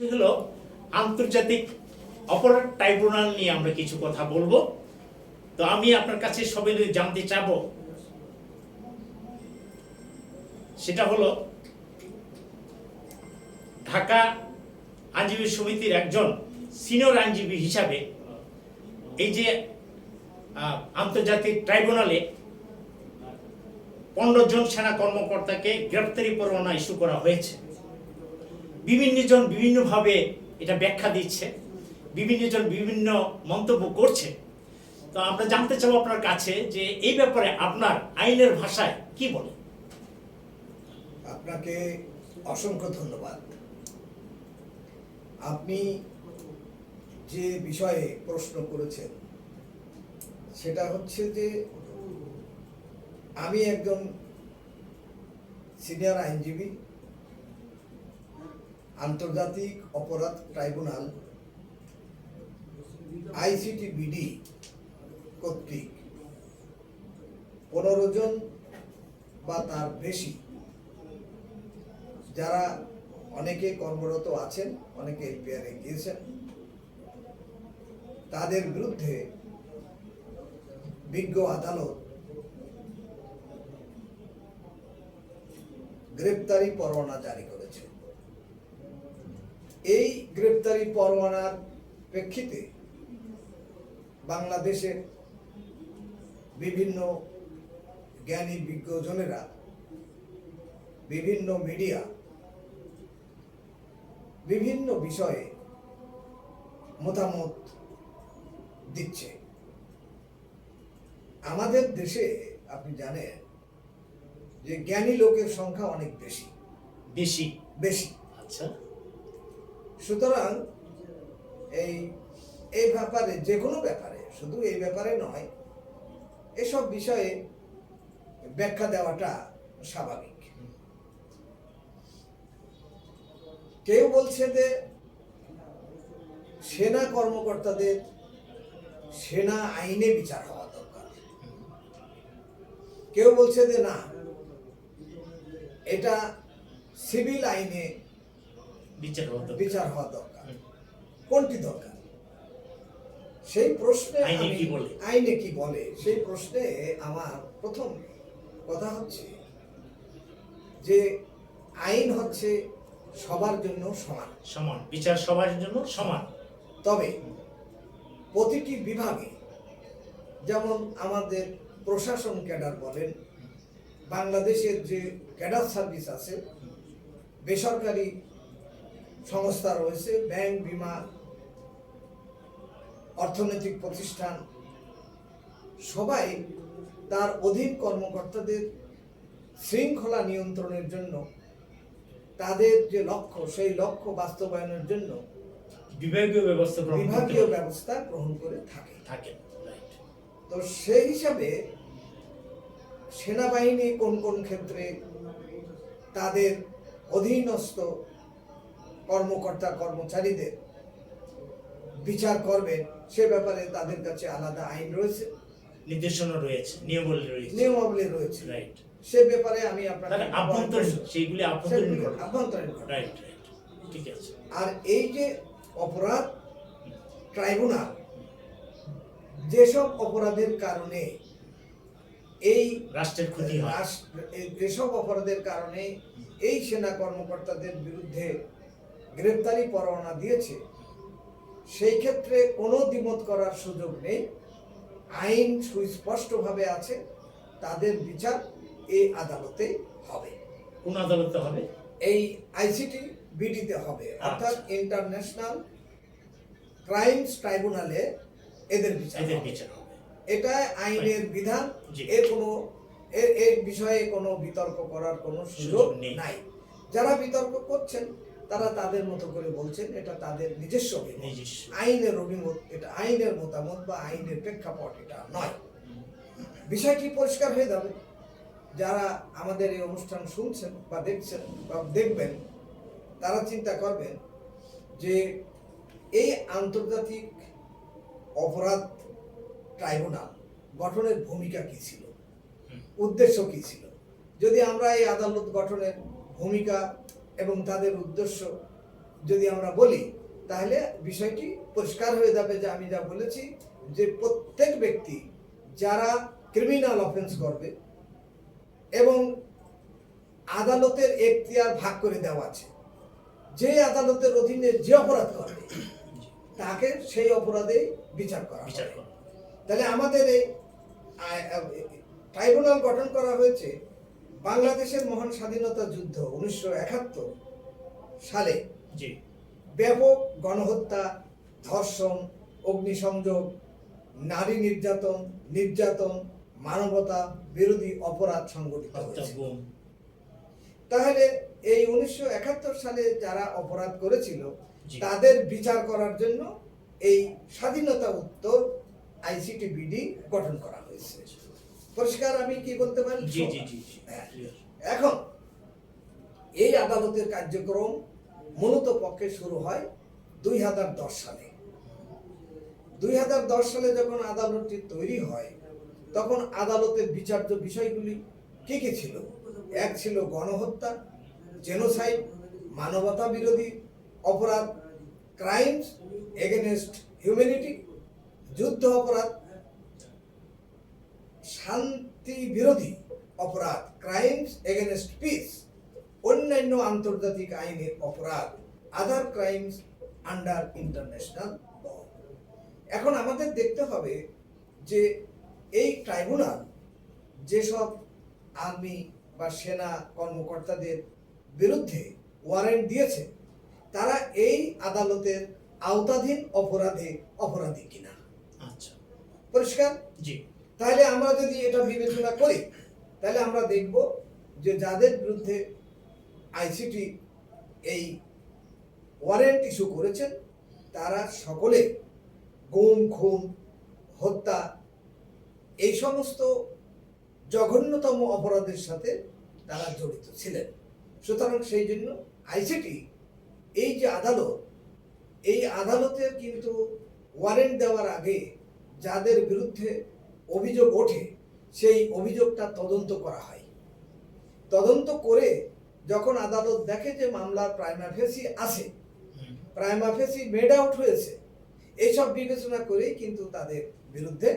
হলো আন্তর্জাতিক অপরাধ ট্রাইব্যুনাল নিয়ে আমরা কিছু কথা বলব। তো আমি আপনার কাছে সবাই জানতে চাবো। সেটা হলো, ঢাকা আইনজীবী সমিতির একজন সিনিয়র আইনজীবী হিসাবে এই যে আন্তর্জাতিক ট্রাইব্যুনালে পনেরো জন সেনা কর্মকর্তাকে গ্রেপ্তারি পরোয়ানা ইস্যু করা হয়েছে। বিভিন্ন জন বিভিন্নভাবে এটা ব্যাখ্যা দিচ্ছে বিভিন্ন জন বিভিন্ন মন্তব্য করছে। তো আমরা জানতে চাবো আপনার কাছে যে এই ব্যাপারে আপনার আইনের ভাষায় কি বলে? আপনাকে অসংখ্য ধন্যবাদ। আপনি যে বিষয়ে প্রশ্ন করেছেন, সেটা হচ্ছে যে আমি একজন সিনিয়র আইনজীবী আন্তর্জাতিক অপরাধ ট্রাইব্যুনাল আইসিটি বিডি কর্তৃক পনেরো জন বা তার বেশি যারা অনেকে কর্মরত আছেন, অনেকে এলপিআরে গিয়েছেন, তাদের বিরুদ্ধে বিজ্ঞ আদালত গ্রেপ্তারি পরোয়ানা জারি করেছে। এই গ্রেপ্তারি পরোয়ানার প্রেক্ষিতে বাংলাদেশের বিভিন্ন জ্ঞানী বিজ্ঞজনেরা বিভিন্ন মিডিয়া বিভিন্ন বিষয়ে মতামত দিচ্ছে। আমাদের দেশে আপনি জানেন যে জ্ঞানী লোকের সংখ্যা অনেক বেশি। বেশি। বেশি। আচ্ছা। সুতরাং এই এই ব্যাপারে যে কোনো ব্যাপারে, শুধু এই ব্যাপারে নয়, এসব বিষয়ে ব্যাখ্যা দেওয়াটা স্বাভাবিক। কেউ বলছে যে সেনা কর্মকর্তাদের সেনা আইনে বিচার হওয়া দরকার। কেউ বলছে যে না, এটা সিভিল আইনে বিচার হতো বিচার হওয়া দরকার। কোনটি দরকার? সেই প্রশ্নে আইনে কি বলে? আইনে কি বলে? সেই প্রশ্নে আমার প্রথম কথা হচ্ছে যে আইন হচ্ছে সবার জন্য সমান। সমান। বিচার সবার জন্য সমান। তবে প্রতিটি বিভাগে যেমন আমাদের প্রশাসন ক্যাডার বলেন বাংলাদেশের যে ক্যাডার সার্ভিস আছে বেসরকারি সংস্থা রয়েছে ব্যাংক বিমা অর্থনৈতিক প্রতিষ্ঠান। সবাই তার অধীন কর্মকর্তাদের শৃঙ্খলা নিয়ন্ত্রণের জন্য তাদের যে লক্ষ্য সেই লক্ষ্য বাস্তবায়নের জন্য বিভাগীয় ব্যবস্থা বিভাগীয় ব্যবস্থা গ্রহণ করে থাকে। থাকে তো সেই হিসাবে সেনাবাহিনী কোন কোন ক্ষেত্রে তাদের অধীনস্থ কর্মকর্তা কর্মচারীদের বিচার করবেন সে ব্যাপারে তাদের কাছে আলাদা আইন রয়েছে। নির্দেশনা রয়েছে নিয়মাবলী রয়েছে। নিয়মাবলী রয়েছে। রাইট সে ব্যাপারে আমি আপনাকে আভ্যন্তরীণ সেইগুলি আভ্যন্তরীণ রাইট রাইট ঠিক আছে। আর এই যে অপরাধ ট্রাইব্যুনাল যেসব অপরাধের কারণে এই রাষ্ট্রের ক্ষতি হয়। যেসব অপরাধের কারণে এই সেনা কর্মকর্তাদের বিরুদ্ধে গ্রেপ্তারি পরোয়ানা দিয়েছে। সেই ক্ষেত্রে কোনো দ্বিমত করার সুযোগ নেই। আইন সুস্পষ্টভাবে আছে। তাদের বিচার এই আদালতে হবে। কোন আদালতে হবে? এই আইসিটি বিডিতে হবে। অর্থাৎ আচ্ছা। ইন্টারন্যাশনাল ক্রাইমস ট্রাইব্যুনালে এদের বিচার এদের। বিচার হবে। এটা আইনের বিধান। এর কোনো এর বিষয়ে কোনো বিতর্ক করার কোনো সুযোগ। নাই। যারা বিতর্ক করছেন তারা তাদের মতো করে বলছেন এটা তাদের নিজস্ব নিজস্ব। আইনের অভিমত এটা আইনের মতামত বা আইনের প্রেক্ষাপট এটা নয়। বিষয়টি পরিষ্কার হয়ে যাবে। যারা আমাদের এই অনুষ্ঠান শুনছেন বা দেখছেন বা দেখবেন তারা চিন্তা করবেন যে এই আন্তর্জাতিক অপরাধ ট্রাইব্যুনাল গঠনের ভূমিকা কি ছিল? উদ্দেশ্য কি ছিল? যদি আমরা এই আদালত গঠনের ভূমিকা এবং তাদের উদ্দেশ্য যদি আমরা বলি তাহলে বিষয়টি পরিষ্কার হয়ে যাবে যে আমি যা বলেছি যে প্রত্যেক ব্যক্তি যারা ক্রিমিনাল অফেন্স করবে এবং আদালতের এখতিয়ার ভাগ করে দেওয়া আছে যে আদালতের অধীনে যে অপরাধ করবে তাকে সেই অপরাধে বিচার করা। বিচার তাহলে আমাদের এই ট্রাইব্যুনাল গঠন করা হয়েছে বাংলাদেশের মহান স্বাধীনতা যুদ্ধ উনিশশো একাত্তর সালে জি। ব্যাপক গণহত্যা ধর্ষণ অগ্নিসংযোগ নারী নির্যাতন নির্যাতন মানবতা বিরোধী অপরাধ সংগঠিত হয়েছে। তাহলে এই উনিশশো একাত্তর সালে যারা অপরাধ করেছিল তাদের বিচার করার জন্য এই স্বাধীনতা উত্তর আইসিটি বিডি গঠন করা হয়েছে। পরিষ্কার আমি কি বলতে পারি? জি জি জি জি হ্যাঁ। এখন এই আদালতের কার্যক্রম মূলত পক্ষে শুরু হয় দুই হাজার দশ সালে। দুই হাজার দশ সালে যখন আদালতটি তৈরি হয় তখন আদালতের বিচার্য বিষয়গুলি কি কি ছিল? এক ছিল গণহত্যা জেনোসাইড মানবতা বিরোধী অপরাধ ক্রাইমস এগেনস্ট হিউম্যানিটি যুদ্ধ অপরাধ শান্তি বিরোধী অপরাধ ক্রাইমস এগেনস্ট পিস অন্যান্য আন্তর্জাতিক আইনের অপরাধ other crimes under international law এখন আমাদের দেখতে হবে যে এই ট্রাইব্যুনাল যেসব আর্মি বা সেনা কর্মকর্তাদের বিরুদ্ধে ওয়ারেন্ট দিয়েছে তারা এই আদালতের আওতাধীন অপরাধে অপরাধী কিনা? আচ্ছা। পরিষ্কার? জি। তাহলে আমরা যদি এটা বিবেচনা করি, তাহলে আমরা দেখব যে যাদের বিরুদ্ধে আইসিটি এই ওয়ারেন্ট ইস্যু করেছেন, তারা সকলে গুম, খুন, হত্যা এই সমস্ত জঘন্যতম অপরাধের সাথে তারা জড়িত ছিলেন। সুতরাং সেই জন্য আইসিটি এই যে আদালত, এই আদালতের কিন্তু ওয়ারেন্ট দেওয়ার আগে যাদের বিরুদ্ধে অভিযোগ ওঠে সেই অভিযোগটা তদন্ত করা হয়। তদন্ত করে যখন আদালত দেখে যে মামলার প্রাইমাফেসি আছে প্রাইমাফেসি মেড আউট হয়েছে এইসব বিবেচনা করেই কিন্তু তাদের বিরুদ্ধে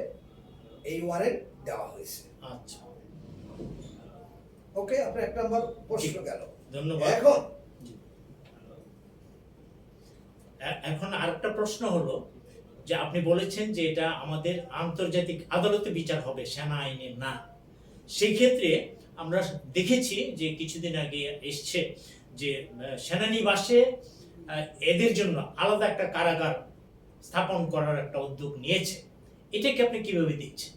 এই ওয়ারেন্ট দেওয়া হয়েছে। আচ্ছা। ওকে আপনার এক নম্বর প্রশ্ন গেল। ধন্যবাদ। এখন? এখন আরেকটা প্রশ্ন হলো যে আপনি বলেছেন যে এটা আমাদের আন্তর্জাতিক আদালতে বিচার হবে, সেনা আইনে না। সেই ক্ষেত্রে আমরা দেখেছি যে কিছুদিন আগে এসছে যে সেনানিবাসে এদের জন্য আলাদা একটা কারাগার স্থাপন করার একটা উদ্যোগ নিয়েছে। এটাকে আপনি কীভাবে দেখছেন?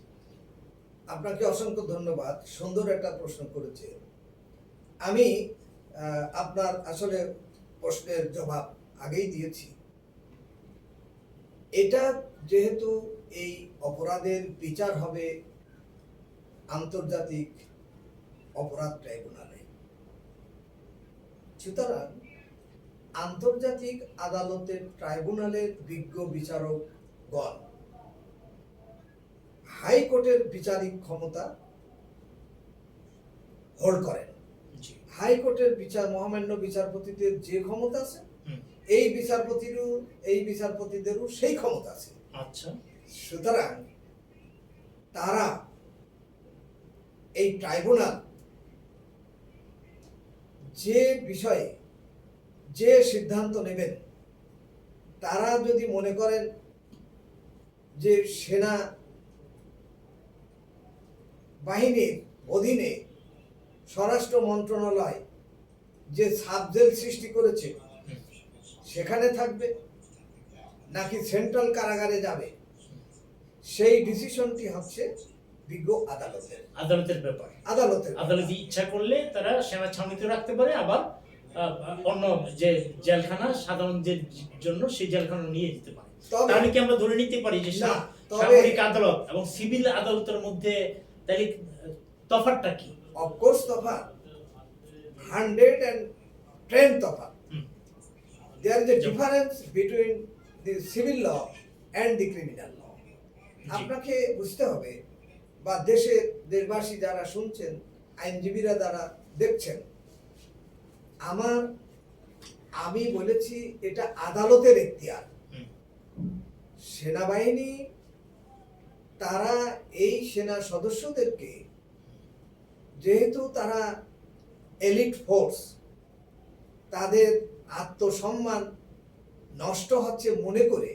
আপনাকে অসংখ্য ধন্যবাদ, সুন্দর একটা প্রশ্ন করেছে। আমি আপনার আসলে প্রশ্নের জবাব আগেই দিয়েছি। এটা যেহেতু এই অপরাধের বিচার হবে আন্তর্জাতিক অপরাধ ট্রাইব্যুনালে। সুতরাং আন্তর্জাতিক আদালতের ট্রাইব্যুনালের বিজ্ঞ বিচারকগণ হাইকোর্টের বিচারিক ক্ষমতা হোল্ড করেন। জি। হাইকোর্টের বিচার মহামান্য বিচারপতিদের যে ক্ষমতা আছে এই বিচারপতিরও এই বিচারপতিদেরও সেই ক্ষমতা আছে। আচ্ছা। সুতরাং তারা এই ট্রাইব্যুনাল যে বিষয়ে যে সিদ্ধান্ত নেবেন তারা যদি মনে করেন যে সেনা বাহিনীর অধীনে স্বরাষ্ট্র মন্ত্রণালয় যে সাবজেল সৃষ্টি করেছে সেখানে থাকবে নাকি সেন্ট্রাল কারাগারে যাবে? সেই ডিসিশনটি হচ্ছে বিজ্ঞ আদালতের। আদালতের ব্যাপার। আদালতের। আদালত ইচ্ছা করলে তারা সেনা ছাউনিতে রাখতে পারে আবার অন্য যে জেলখানা সাধারণদের জন্য সেই জেলখানা নিয়ে যেতে পারে। তবে- তাহলে কি আমরা ধরে নিতে পারি যে সামরিক আদালত এবং সিভিল আদালতের মধ্যে তাহলে আহ, তফাৎটা কি? অফকোর্স তফাৎ। হান্ড্রেড অ্যান্ড টেন তফাৎ। এ যেমন- difference between the civil law and the criminal law জি। আপনাকে বুঝতে হবে বা দেশে দেশবাসী যারা শুনছেন আইনজীবীরা যারা দেখছেন আমার আমি বলেছি এটা আদালতের এখতিয়ার। সেনাবাহিনী তারা এই সেনা সদস্যদেরকে যেহেতু তারা এলিট ফোর্স তাদের আত্মসম্মান নষ্ট হচ্ছে মনে করে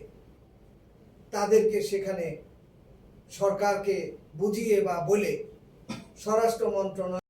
তাদেরকে সেখানে সরকারকে বুঝিয়ে বা বলে স্বরাষ্ট্র মন্ত্রণালয়